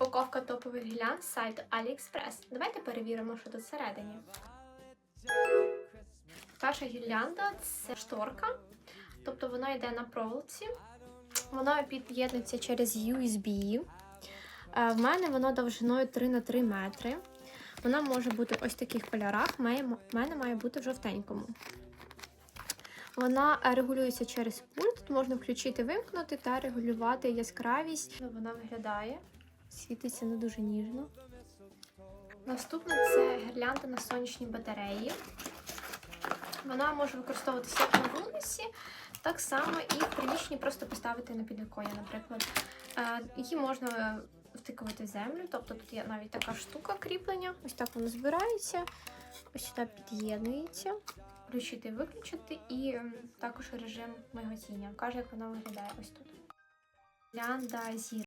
Упаковка топових гірлянд з сайту AliExpress. Давайте перевіримо, що тут всередині. Перша гірлянда це шторка, тобто вона йде на проволоці. Вона під'єднується через USB. Е, В мене воно довжиною 3 на 3 метри. Вона може бути ось в таких кольорах. В мене має бути в жовтенькому. Вона е, регулюється через пульт. Тут можна включити, вимкнути та регулювати яскравість. Вона виглядає, світиться не дуже ніжно. Наступне це гірлянда на сонячній батареї. Вона може використовуватися як на вулиці, так само і в приміщенні просто поставити на підвіконня, наприклад. Е, Її можна втикувати в землю, тобто тут є навіть така штука кріплення. Ось так воно збирається, ось сюди під'єднується. Включити, виключити і також режим миготіння. Каже, як вона виглядає ось тут. Лянда зір.